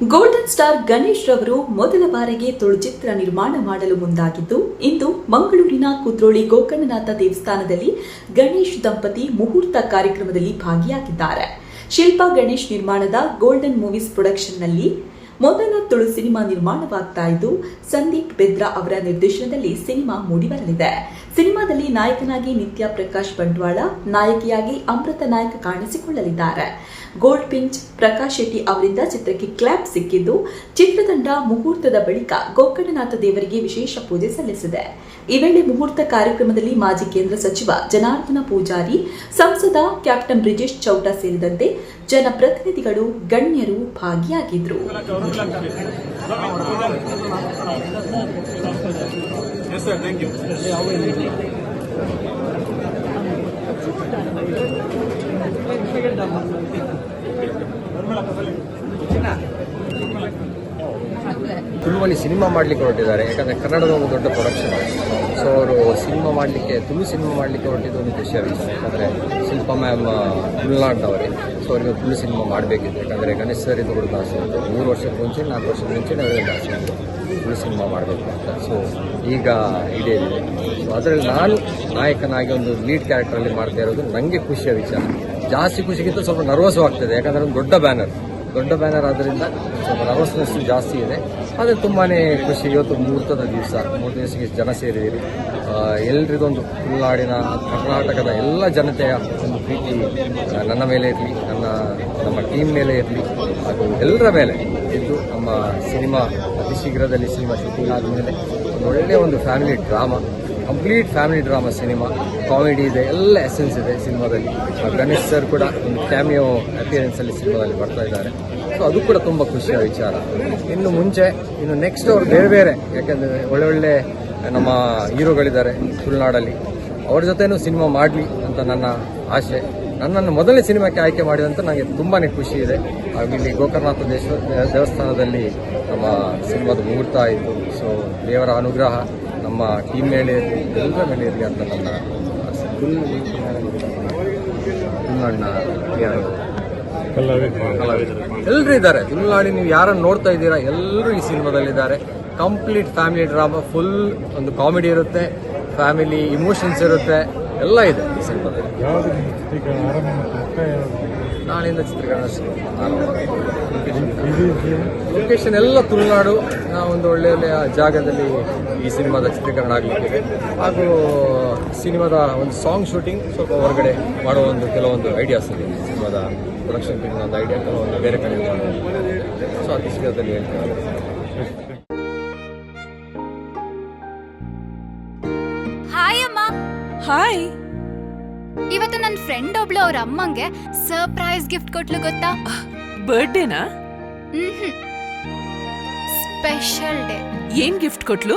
Golden star Ganesh ರವರು ಮೊದಲ ಬಾರಿಗೆ ತುಳುಚಿತ್ರ ನಿರ್ಮಾಣ ಮಾಡಲು ಮುಂದಾಗಿದ್ದು, ಇಂದು ಮಂಗಳೂರಿನ ಕುದ್ರೋಳಿ ಗೋಕರ್ಣನಾಥ ದೇವಸ್ಥಾನದಲ್ಲಿ ಗಣೇಶ್ ದಂಪತಿ ಮುಹೂರ್ತ ಕಾರ್ಯಕ್ರಮದಲ್ಲಿ ಭಾಗಿಯಾಗಿದ್ದಾರೆ. ಶಿಲ್ಪಾ ಗಣೇಶ್ ನಿರ್ಮಾಣದ ಗೋಲ್ಡನ್ ಮೂವೀಸ್ ಪ್ರೊಡಕ್ಷನ್ನಲ್ಲಿ ಮೊದಲ ತುಳು ಸಿನಿಮಾ ನಿರ್ಮಾಣವಾಗ್ತಾ ಇದ್ದು, ಸಂದೀಪ್ ಬೆದ್ರಾ ಅವರ ನಿರ್ದೇಶನದಲ್ಲಿ ಸಿನಿಮಾ ಮೂಡಿಬರಲಿದೆ. ಸಿನಿಮಾದಲ್ಲಿ ನಾಯಕನಾಗಿ ನಿತ್ಯ ಪ್ರಕಾಶ್ ಬಂಟ್ವಾಳ ನಾಯಕಿಯಾಗಿ ಅಮೃತ ನಾಯಕ ಕಾಣಿಸಿಕೊಳ್ಳಲಿದ್ದಾರೆ. ಗೋಲ್ಡ್ ಪಿಂಚ್ ಪ್ರಕಾಶ್ ಶೆಟ್ಟಿ ಅವರಿಂದ ಚಿತ್ರಕ್ಕೆ ಕ್ಲಾಪ್ ಸಿಕ್ಕಿದ್ದು ಚಿತ್ರತಂಡ ಮುಹೂರ್ತದ ಬಳಿಕ ಗೋಕರ್ಣನಾಥ ದೇವರಿಗೆ ವಿಶೇಷ ಪೂಜೆ ಸಲ್ಲಿಸಿದೆ. ಈ ವೇಳೆ ಮುಹೂರ್ತ ಕಾರ್ಯಕ್ರಮದಲ್ಲಿ ಮಾಜಿ ಕೇಂದ್ರ ಸಚಿವ ಜನಾರ್ದನ ಪೂಜಾರಿ ಸಂಸದ ಕ್ಯಾಪ್ಟನ್ ಬ್ರಿಜೇಶ್ ಚೌಟ ಸೇರಿದಂತೆ ಜನಪ್ರತಿನಿಧಿಗಳು ಗಣ್ಯರು ಭಾಗಿಯಾಗಿದ್ರು. Yes, sir. Thank you. ತುಳುವಲ್ಲಿ ಸಿನಿಮಾ ಮಾಡಲಿಕ್ಕೆ ಹೊರಟಿದ್ದಾರೆ, ಯಾಕಂದರೆ ಕನ್ನಡದ ಒಂದು ದೊಡ್ಡ ಪ್ರೊಡಕ್ಷನ್ ಸೊ ಅವರು ಸಿನಿಮಾ ಮಾಡಲಿಕ್ಕೆ, ತುಳು ಸಿನಿಮಾ ಮಾಡಲಿಕ್ಕೆ ಹೊರಟಿದ್ದು ಒಂದು ಖುಷಿಯ ವಿಷಯ ಯಾಕಂದರೆ ಶಿಲ್ಪ ಮ್ಯಾಮ್ ತುಳುನಾಡಿನವರೇ ಸೊ ಅವರಿಗೆ ತುಳು ಸಿನಿಮಾ ಮಾಡಬೇಕಿತ್ತು. ಯಾಕಂದರೆ ಗಣೇಶ್ ಸರ್ ಇದು ಕೂಡ ಆಸೆ ಇತ್ತು ಮೂರು ವರ್ಷದ ಮುಂಚೆ, ನಾಲ್ಕು ವರ್ಷದ ಮುಂಚೆ ಅವರಿಗೆ ಆಸೆ ಉಂಟು. ತುಳು ಸಿನಿಮಾ ಮಾಡಬೇಕು ಅಂತ. ಸೊ ಈಗ ಈಡೇರಿದೆ ಸೊ ಅದರಲ್ಲಿ ನಾನು ನಾಯಕನಾಗಿ ಒಂದು ಲೀಡ್ ಕ್ಯಾರೆಕ್ಟರಲ್ಲಿ ಮಾಡ್ತಾ ಇರೋದು ನನಗೆ ಖುಷಿಯ ವಿಚಾರ. ಜಾಸ್ತಿ ಖುಷಿಗಿಂತ ಸ್ವಲ್ಪ ನರ್ವಸ್ ಆಗ್ತದೆ. ಯಾಕಂದರೆ ಒಂದು ದೊಡ್ಡ ಬ್ಯಾನರ್ ದೊಡ್ಡ ಬ್ಯಾನರ್ ಆದ್ದರಿಂದ ಸ್ವಲ್ಪ ನರ್ವಸ್ನೆಸ್ ಜಾಸ್ತಿ ಇದೆ. ಆದರೆ ತುಂಬಾ ಖುಷಿ ಇವತ್ತು ಮುಹೂರ್ತದ ದಿವಸ, ಮೂರು ದಿವಸಕ್ಕೆ ಜನ ಸೇರಿದ್ದೀರಿ. ಎಲ್ರಿಗೊಂದು ಉಳ್ಳಾಡಿನ ಕರ್ನಾಟಕದ ಎಲ್ಲ ಜನತೆಯ ಒಂದು ಪ್ರೀತಿ ನನ್ನ ಮೇಲೆ ಇರಲಿ, ನನ್ನ, ನಮ್ಮ ಟೀಮ್ ಮೇಲೆ ಇರಲಿ, ಹಾಗೂ ಎಲ್ಲರ ಮೇಲೆ ಇದ್ದು ನಮ್ಮ ಸಿನಿಮಾ, ಅತಿ ಶೀಘ್ರದಲ್ಲಿ ಸಿನಿಮಾ ಶೂಟಿಂಗ್ ಆದಮೇಲೆ ಒಂದು ಒಳ್ಳೆಯ ಒಂದು family drama complete family drama cinema, comedy ಇದೆ, ಎಲ್ಲ ಎಸೆನ್ಸ್ ಇದೆ ಸಿನಿಮಾದಲ್ಲಿ. ಗಣೇಶ್ ಸರ್ ಕೂಡ ಒಂದು ಕ್ಯಾಮಿಯೋ ಅಪಿಯರೆನ್ಸಲ್ಲಿ ಸಿನಿಮಾದಲ್ಲಿ ಬರ್ತಾ ಇದ್ದಾರೆ. ಸೊ ಅದು ಕೂಡ ತುಂಬ ಖುಷಿಯ ವಿಚಾರ. ಇನ್ನು ಮುಂಚೆ, ಇನ್ನು ನೆಕ್ಸ್ಟ್ ಅವ್ರು ಬೇರೆ ಬೇರೆ, ಯಾಕೆಂದರೆ ಒಳ್ಳೊಳ್ಳೆ ಒಳ್ಳೆ ನಮ್ಮ ಹೀರೋಗಳಿದ್ದಾರೆ ತುಳುನಾಡಲ್ಲಿ. ಅವ್ರ ಜೊತೆನೂ ಸಿನಿಮಾ ಮಾಡಲಿ ಅಂತ ನನ್ನ ಆಸೆ. ನನ್ನನ್ನು ಮೊದಲನೇ ಸಿನಿಮಾಕ್ಕೆ ಆಯ್ಕೆ ಮಾಡಿದಂತ ನನಗೆ ತುಂಬಾ ಖುಷಿ ಇದೆ. ಇಲ್ಲಿ ಗೋಕರ್ಣನಾಥ ದೇಶ ದೇವಸ್ಥಾನದಲ್ಲಿ ನಮ್ಮ ಸಿನಿಮಾದ ಮುಹೂರ್ತ ಆಯಿತು. ಸೊ ದೇವರ ಅನುಗ್ರಹ ನಮ್ಮ ಟೀಮ್ ಮೇಲೆ ಇರಲಿ ಎಲ್ಲರ ಮೇಲೆ ಇರಲಿ ಅಂತ ನನ್ನ ತುಳುನಾಡಿನ? ಎಲ್ಲರೂ ಇದ್ದಾರೆ. ತುಳುನಾಡಿ ನೀವು ಯಾರನ್ನು ನೋಡ್ತಾ ಇದ್ದೀರಾ? ಎಲ್ಲರೂ ಈ ಸಿನಿಮಾದಲ್ಲಿದ್ದಾರೆ. ಕಂಪ್ಲೀಟ್ ಫ್ಯಾಮಿಲಿ ಡ್ರಾಮಾ ಫುಲ್ ಒಂದು ಕಾಮಿಡಿ ಇರುತ್ತೆ. ಫ್ಯಾಮಿಲಿ ಇಮೋಷನ್ಸ್ ಇರುತ್ತೆ. ಎಲ್ಲ ಇದೆ ಈ ಸಿನಿಮಾದಲ್ಲಿ? ನಾಳಿಂದ ಚಿತ್ರೀಕರಣ ಶುರು. ಲೊಕೇಶನ್ ಎಲ್ಲ ತುಳುನಾಡು. ನಾವು ಒಂದು ಒಳ್ಳೆ ಒಳ್ಳೆಯ ಜಾಗದಲ್ಲಿ ಈ ಸಿನಿಮಾದ ಚಿತ್ರೀಕರಣ ಆಗಲಿಕ್ಕಿದೆ ಹಾಗೂ ಸಿನಿಮಾದ ಒಂದು ಸಾಂಗ್ ಶೂಟಿಂಗ್ ಸ್ವಲ್ಪ ಹೊರಗಡೆ ಮಾಡೋ ಒಂದು ಕೆಲವೊಂದು ಐಡಿಯಾಸ್ ಇದೆ. ಸಿನಿಮಾದ ಪ್ರೊಡಕ್ಷನ್ ಟೀಮ್ನ ಒಂದು ಐಡಿಯಾ ಕೆಲವೊಂದು ಬೇರೆ ಕಡೆ ಸೊ ಅದು ಶೀಘ್ರದಲ್ಲಿ ಹೇಳ್ತಾರೆ ಹಾಯ್ ಅಮ್ಮ. ಹಾಯ್ ಇವತ್ತು ನನ್ನ ಫ್ರೆಂಡ್ ಒಬ್ಳು ಅವ್ರ ಅಮ್ಮಂಗೆ ಸರ್ಪ್ರೈಸ್ ಗಿಫ್ಟ್ ಕೊಟ್ಲು ಗೊತ್ತಾ? ಬರ್ಡೇನಾ ಸ್ಪೆಷಲ್ ಡೇ ಏನ್ ಗಿಫ್ಟ್ ಕೊಟ್ಲು?